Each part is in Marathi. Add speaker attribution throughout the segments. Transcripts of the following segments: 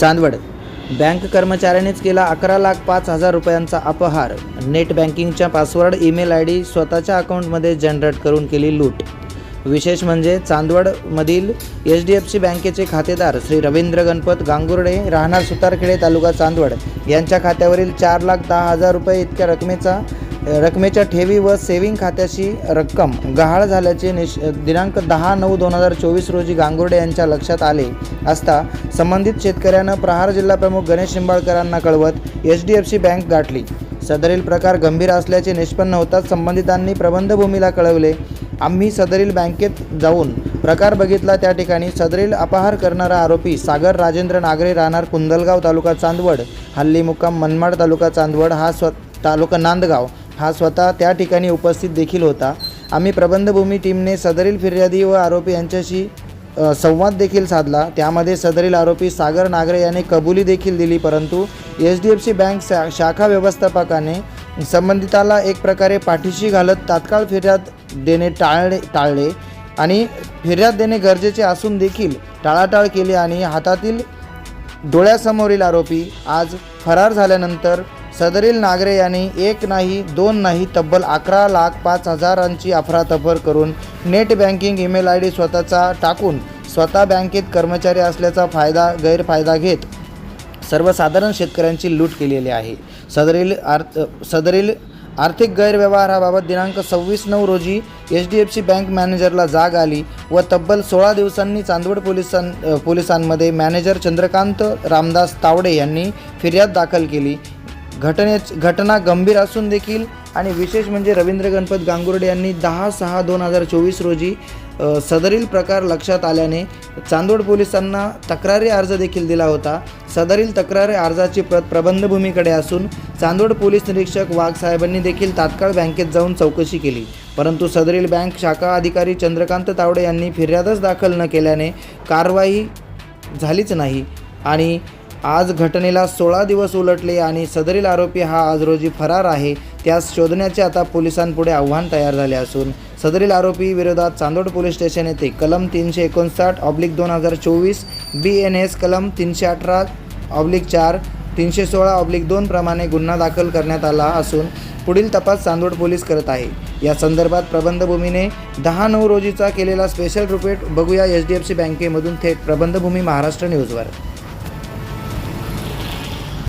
Speaker 1: चांदवड. बँक कर्मचाऱ्यानेच केला अकरा लाख पाच हजार रुपयांचा अपहार. नेट बँकिंगच्या पासवर्ड ईमेल आय डी स्वतःच्या अकाउंटमध्ये जनरेट करून केली लूट. विशेष म्हणजे चांदवडमधील एच डी एफ सी बँकेचे खातेदार श्री रवींद्र गणपत गांगुर्डे राहणार सुतारखेडे तालुका चांदवड यांच्या खात्यावरील चार लाख दहा हजार रुपये इतक्या रकमेचा रकमेच्या ठेवी व सेव्हिंग खात्याची रक्कम गहाळ झाल्याचे निश दिनांक दहा नऊ दोन हजार चोवीस रोजी गांगुर्डे यांच्या लक्षात आले असता संबंधित शेतकऱ्यानं प्रहार जिल्हा प्रमुख गणेश निंबाळकरांना कळवत H D F C bank गाठली. सदरील प्रकार गंभीर असल्याचे निष्पन्न होताच संबंधितांनी प्रबंधभूमीला कळवले. आम्ही सदरील बँकेत जाऊन प्रकार बघितला त्या ठिकाणी सदरील अपहार करणारा आरोपी सागर राजेंद्र नागरे राहणार कुंदलगाव तालुका चांदवड हल्ली मुक्काम मनमाड तालुका चांदवड हा स्व तालुका नांदगाव. हा स्वतः त्या ठिकाणी उपस्थित देखील होता. आम्ही प्रबंधभूमी टीमने सदरील फिर्यादी व आरोपी यांच्याशी संवाद देखील साधला. त्यामध्ये सदरील आरोपी सागर नागरे याने कबुली देखील दिली परंतु H D F C bank शा शाखा व्यवस्थापकाने संबंधिताला एक प्रकारे पाठीशी घालत तात्काळ फिर्याद देणे टाळले टाळले आणि फिर्याद देणे गरजेचे असून देखील टाळाटाळ केली आणि हातातील डोळ्यासमोरील आरोपी आज फरार झाल्यानंतर सदरील नागरे यांनी एक नाही दोन नाही तब्बल अकरा लाख पाच हजारांची अफरातफर करून net banking email I D स्वतःचा टाकून स्वतः बँकेत कर्मचारी असल्याचा फायदा गैरफायदा घेत सर्वसाधारण शेतकऱ्यांची लूट केलेली आहे. सदरील आर्थ सदरील आर्थिक गैरव्यवहाराबाबत दिनांक सव्वीस नऊ रोजी H D F C bank मॅनेजरला जाग आली व तब्बल सोळा दिवसांनी चांदवड पोलिसां पोलिसांमध्ये मॅनेजर चंद्रकांत रामदास तावडे यांनी फिर्याद दाखल केली. घटनेच घटना गंभीर असून देखील आणि विशेष म्हणजे रवींद्र गणपत गांगुर्डे यांनी दहा सहा दोन हजार चोवीस रोजी सदरील प्रकार लक्षात आल्याने चांदोड पोलिसांना तक्रारी अर्ज देखील दिला होता. सदरील तक्रारी अर्जाची प्रत प्रबंधभूमीकडे असून चांदोड पोलीस निरीक्षक वाघसाहेबांनी देखील तात्काळ बँकेत जाऊन चौकशी केली. परंतु सदरील बँक शाखा अधिकारी चंद्रकांत तावडे यांनी फिर्यादच दाखल न केल्याने कारवाई झालीच नाही आणि आज घटनेला सोळा दिवस उलटले आणि सदरील आरोपी हा आज रोजी फरार आहे. त्यास शोधण्याचे आता पोलिसांपुढे आव्हान तयार झाले असून सदरील आरोपी विरोधात चांदोड पोलीस स्टेशन येथे कलम तीनशे एकोणसाठ ऑब्लिक दोन हजार चोवीस बी एन एस कलम तीनशे अठरा ऑब्लिक चार तीनशे सोळा ऑब्लिक दोन प्रमाणे गुन्हा दाखल करण्यात आला असून पुढील तपास चांदोड पोलीस करत आहे. या संदर्भात प्रबंधभूमीने दहा नऊ रोजीचा केलेला स्पेशल रिपोर्ट बघूया एच डी एफ सी बँकेमधून थेट प्रबंधभूमी महाराष्ट्र न्यूजवर.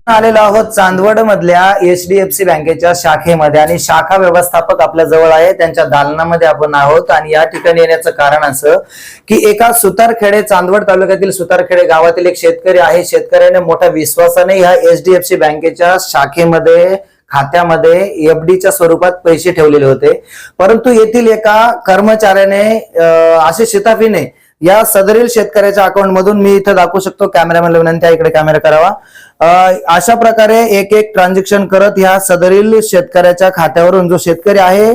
Speaker 1: आलेलो आहोत चांदवड मधल्या एचडीएफसी बँकेच्या शाखेमध्ये आणि शाखा व्यवस्थापक आपल्या जवळ आहे. त्यांच्या दालनामध्ये आपण आहोत आणि या ठिकाणी येण्याचं कारण असं की एका सुतारखेडे चांदवड तालुक्यातील सुतारखेडे गावातील एक शेतकरी आहे. शेतकऱ्याने मोठ्या विश्वासाने ह्या एचडीएफसी बँकेच्या शाखेमध्ये खात्यामध्ये एफडीच्या च्या स्वरूपात पैसे ठेवलेले होते. परंतु येथील एका कर्मचाऱ्याने असे शिताफीने या सदरील शेतकऱ्याच्या अकाउंट मधून मी इथं दाखवू शकतो. कॅमेरामॅन विनंती इकडे कॅमेरा करावा. अशा प्रकारे एक एक ट्रान्झॅक्शन करत ह्या सदरील शेतकऱ्याच्या खात्यावरून जो शेतकरी आहे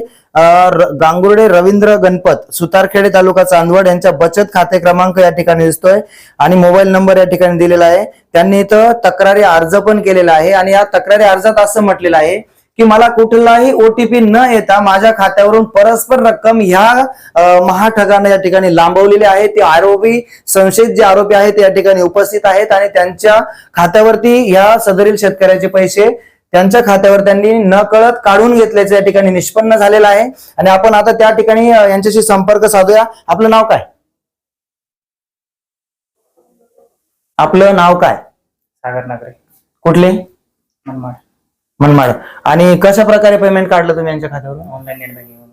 Speaker 1: गांगुर्डे रवींद्र गणपत सुतारखेडे तालुका चांदवड यांच्या बचत खाते क्रमांक या ठिकाणी दिसतोय आणि मोबाईल नंबर या ठिकाणी दिलेला आहे. त्यांनी इथं तक्रारी अर्ज पण केलेला आहे आणि या तक्रारी अर्जात असं म्हटलेलं आहे की मला कुठलाही ओटीपी न येता माझ्या खात्यावरून परस्पर रक्कम ह्या महाठगानं या ठिकाणी लांबवलेली आहे. ते आरोपी संशयित जे आरोपी आहेत ते या ठिकाणी उपस्थित आहेत आणि त्यांच्या खात्यावरती ह्या सदरील शेतकऱ्याचे पैसे त्यांच्या खात्यावर त्यांनी न कळत काढून घेतल्याचं या ठिकाणी निष्पन्न झालेलं आहे. आणि आपण आता त्या ठिकाणी यांच्याशी संपर्क साधूया. आपलं नाव काय? आपलं नाव काय?
Speaker 2: सागर नागरे.
Speaker 1: कुठले?
Speaker 2: मनमाड.
Speaker 1: मनमाड आणि कशा प्रकारे पेमेंट काढलं तुम्ही यांच्या खात्यावरून?
Speaker 2: ऑनलाईन नेट बँकिंग केलं.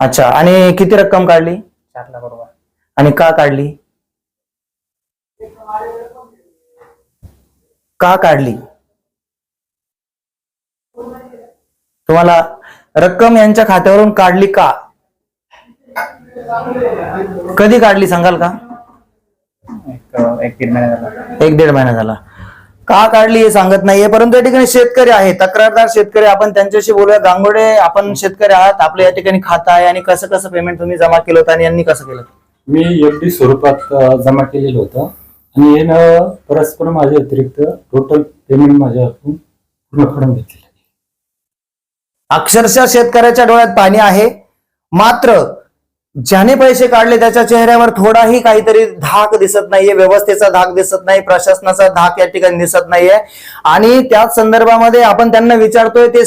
Speaker 1: अच्छा आणि किती रक्कम काढली?
Speaker 2: चार लाख बरोबर
Speaker 1: आणि का काढली? का काढली? तुम्हाला रक्कम यांच्या खात्यावरून काढली का? कधी काढली सांगाल का?
Speaker 2: एक एक दीड महिना झाला.
Speaker 1: एक दीड महिना झाला. का काढली हे सांगत नाहीये परंतु या ठिकाणी शेतकरी आहे तक्रारदार शेतकरी आपण त्यांच्याशी बोलूया. गांगोडे आपण शेतकरी आहात आपलं या ठिकाणी खातं आहे आणि कसं कसं पेमेंट तुम्ही जमा केलं होतं आणि यांनी कसं केलं?
Speaker 3: मी एफ डी स्वरूपात अ, जमा केलेलं होतं. आणि यानं परस्पर माझ्या व्यतिरिक्त टोटल पेमेंट माझ्या हातून पूर्ण काढून घेतलेलं आहे.
Speaker 1: अक्षरशः शेतकऱ्याच्या डोळ्यात पाणी आहे. मात्र ज्याने पैसे काढले त्याच्या चेहऱ्यावर थोडाही काहीतरी धाक दिसत नाहीये व्यवस्थेचा धाक दिसत नाही प्रशासनाचा धाक या ठिकाणी दिसत नाहीये. आणि त्याच संदर्भामध्ये आपण त्यांना विचारतोय ते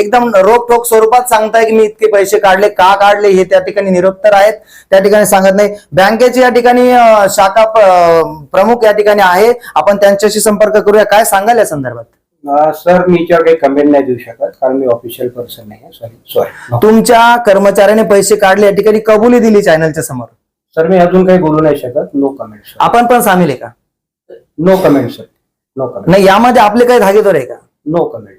Speaker 1: एकदम रोखोक स्वरूपात सांगताय की मी इतके पैसे काढले का काढले हे त्या ठिकाणी निरुत्तर आहेत. त्या ठिकाणी सांगत नाही. बँकेची या ठिकाणी शाखा प्रमुख या ठिकाणी आहे. आपण त्यांच्याशी संपर्क करूया. काय सांगाल या संदर्भात?
Speaker 4: सर मी याच्यावर काही कमेंट नाही देऊ शकत कारण मी ऑफिशियल पर्सन नाही आहे सॉरी सॉरी
Speaker 1: तुमच्या कर्मचाऱ्याने पैसे काढले या ठिकाणी कबुली दिली चॅनलच्या समोर.
Speaker 4: सर मी अजून काही बोलू नाही शकत. नो कमेंट सर
Speaker 1: आपण पण सामील आहे का?
Speaker 4: No comment sir no comment
Speaker 1: नाही यामध्ये आपले काही धागेदोर आहे का?
Speaker 4: नो कमेंट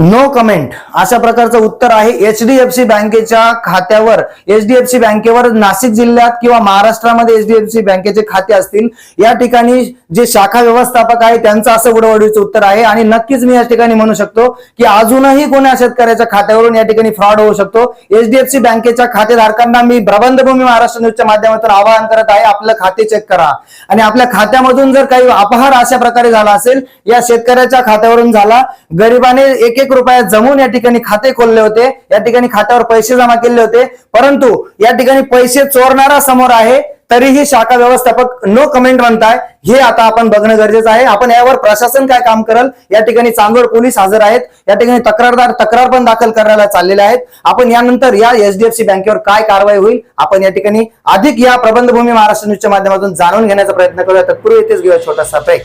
Speaker 1: नो कमेंट अशा प्रकारचं उत्तर आहे एचडीएफसी बँकेच्या खात्यावर. एचडीएफसी बँकेवर नाशिक जिल्ह्यात किंवा महाराष्ट्रामध्ये एचडीएफसी बँकेचे खाते असतील या ठिकाणी जे शाखा व्यवस्थापक आहे त्यांचं असं उडवडीचं उत्तर आहे. आणि नक्कीच मी या ठिकाणी म्हणू शकतो की अजूनही कोण्या शेतकऱ्याच्या खात्यावरून या ठिकाणी फ्रॉड होऊ शकतो. एचडीएफसी बँकेच्या खातेधारकांना मी प्रबंधभूमी महाराष्ट्र न्यूजच्या माध्यमातून आवाहन करत आहे आपलं खाते चेक करा. आणि आपल्या खात्यामधून जर काही अपहार अशा प्रकारे झाला असेल या शेतकऱ्याच्या खात्यावरून झाला. गरिबाने एक एक रुपया जमून या ठिकाणी खाते खोलले होते. या ठिकाणी खात्यावर पैसे जमा केले होते. परंतु या ठिकाणी पैसे चोरणारा समोर आहे तरीही शाखा व्यवस्थापक नो कमेंट म्हणताय. हे आता आपण बघणं गरजेचं आहे. आपण यावर प्रशासन काय काम करल? या ठिकाणी चांदोड पोलीस हजर आहेत. या ठिकाणी तक्रारदार तक्रार पण दाखल करायला चाललेले आहेत. आपण यानंतर या एचडीएफसी बँकेवर काय कारवाई होईल? आपण या ठिकाणी अधिक या प्रबंधभूमी महाराष्ट्र न्यूजच्या माध्यमातून जाणून घेण्याचा प्रयत्न करूया. तत्पूर्वी येथेच घेऊया छोटासा ब्रेक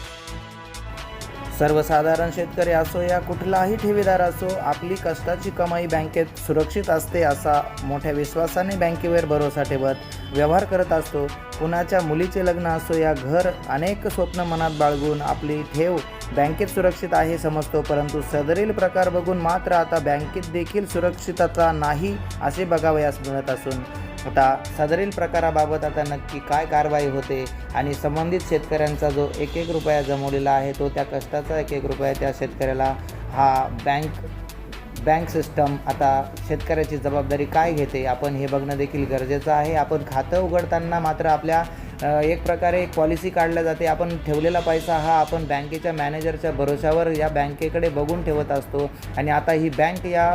Speaker 1: सर्वसाधारण शेतकरी असो या कुठलाही ठेवीदार असो आपली कष्टाची कमाई बँकेत सुरक्षित असते असा मोठ्या विश्वासाने बँकेवर भरोसा ठेवत व्यवहार करत असतो. कुणाच्या मुलीचे लग्न असो या घर अनेक स्वप्न मनात बाळगून आपली ठेव बँकेत सुरक्षित आहे समजतो परंतु सदरील प्रकार बघून मात्र आता बँकेत देखील सुरक्षितता नाही असे बघावयास मिळत असून आता सदरील प्रकाराबाबत आता नक्की काय कारवाई होते आणि संबंधित शेतकऱ्यांचा जो एक एक रुपया जमवलेला आहे तो त्या कष्टाचा एक एक रुपया त्या शेतकऱ्याला हा बँक बँक सिस्टम आता शेतकऱ्याची जबाबदारी काय घेते आपण हे बघणं देखील गरजेचं आहे. आपण खातं उघडताना मात्र आपल्या एक प्रकारे एक पॉलिसी काढल्या जाते. आपण ठेवलेला पैसा हा आपण बँकेच्या मॅनेजरच्या भरोशावर या बँकेकडे बघून ठेवत असतो. आणि आता ही बँक या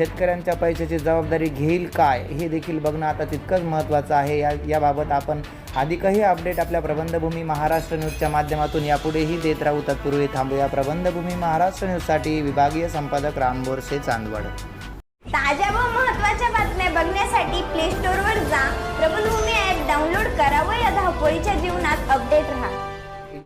Speaker 1: शेतकऱ्यांच्या पैशाची जबाबदारी घेईल काय हे देखील बघणं आता तितकंच महत्त्वाचं आहे. या याबाबत आपण अधिकही अपडेट आपल्या प्रबंधभूमी महाराष्ट्र न्यूजच्या माध्यमातून यापुढेही देत राहू. तत्पूर्वी थांबूया प्रबंधभूमी महाराष्ट्र न्यूजसाठी विभागीय संपादक राम बोरसे चांदवड.
Speaker 5: ताज्या व महत्त्वाच्या बातम्या बघण्यासाठी प्ले स्टोअरवर जा. प्रबंधभूमी ॲप डाउनलोड करा व या धावपळीच्या जीवनात अपडेट राहा.